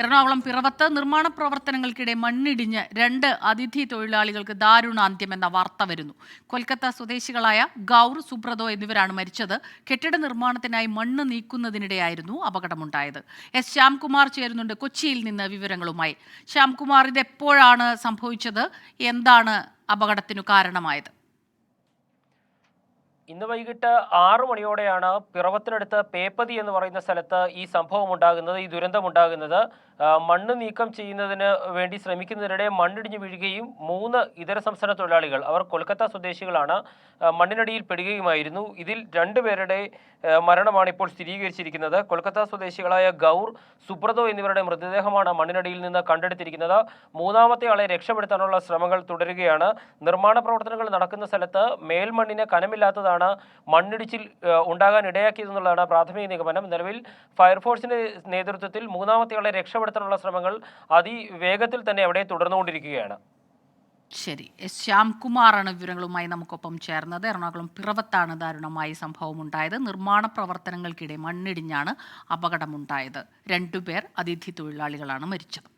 എറണാകുളം പിറവത്ത് നിർമ്മാണ പ്രവർത്തനങ്ങൾക്കിടെ മണ്ണിടിഞ്ഞ് രണ്ട് അതിഥി തൊഴിലാളികൾക്ക് ദാരുണാന്ത്യം എന്ന വാർത്ത വരുന്നു. കൊൽക്കത്ത സ്വദേശികളായ ഗൗർ സുബ്രതോ എന്നിവരാണ് മരിച്ചത്. കെട്ടിട നിർമ്മാണത്തിനായി മണ്ണ് നീക്കുന്നതിനിടെയായിരുന്നു അപകടമുണ്ടായത്. എസ് ശ്യാംകുമാർ ചേരുന്നുണ്ട് കൊച്ചിയിൽ നിന്ന് വിവരങ്ങളുമായി. ശ്യാംകുമാർ ഇത് എപ്പോഴാണ് സംഭവിച്ചത്? എന്താണ് അപകടത്തിനു കാരണമായത്? ഇന്ന് വൈകിട്ട് ആറു മണിയോടെയാണ് പിറവത്തിനടുത്ത് പേപ്പതി എന്ന് പറയുന്ന സ്ഥലത്ത് ഈ സംഭവം ഉണ്ടാകുന്നത് ഈ ദുരന്തം ഉണ്ടാകുന്നത്. മണ്ണ് നീക്കം ചെയ്യുന്നതിന് വേണ്ടി ശ്രമിക്കുന്നതിനിടെ മണ്ണിടിഞ്ഞു വീഴുകയും മൂന്ന് ഇതര സംസ്ഥാന തൊഴിലാളികൾ അവർ കൊൽക്കത്ത സ്വദേശികളാണ് മണ്ണിനടിയിൽ പെടുകയുമായിരുന്നു. ഇതിൽ രണ്ടുപേരുടെ മരണമാണ് ഇപ്പോൾ സ്ഥിരീകരിച്ചിരിക്കുന്നത്. കൊൽക്കത്ത സ്വദേശികളായ ഗൗർ സുബ്രതോ എന്നിവരുടെ മൃതദേഹമാണ് മണ്ണിനടിയിൽ നിന്ന് കണ്ടെടുത്തിരിക്കുന്നത്. മൂന്നാമത്തെ ആളെ രക്ഷപ്പെടുത്താനുള്ള ശ്രമങ്ങൾ തുടരുകയാണ്. നിർമ്മാണ പ്രവർത്തനങ്ങൾ നടക്കുന്ന സ്ഥലത്ത് മേൽമണ്ണിന് കനമില്ലാത്തതാണ് മണ്ണിടിച്ചിൽ ആ, ഉണ്ടാകാൻ ഇടയാക്കിയതെന്നുള്ളതാണ് പ്രാഥമിക നിഗമനം. നിലവിൽ ഫയർഫോഴ്സിന്റെ നേതൃത്വത്തിൽ മൂന്നാമത്തെ ആളെ രക്ഷപ്പെടുത്താനുള്ള ശ്രമങ്ങൾ അതിവേഗത്തിൽ തന്നെ അവിടെ തുടർന്നുകൊണ്ടിരിക്കുകയാണ്. ശരി. ശ്യാംകുമാറാണ് വിവരങ്ങളുമായി നമുക്കൊപ്പം ചേർന്നത്. എറണാകുളം പിറവത്താണ് ദാരുണമായി സംഭവം ഉണ്ടായത് നിർമ്മാണ പ്രവർത്തനങ്ങൾക്കിടെ മണ്ണിടിഞ്ഞാണ് അപകടമുണ്ടായത്. രണ്ടുപേർ അതിഥി തൊഴിലാളികളാണ് മരിച്ചത്.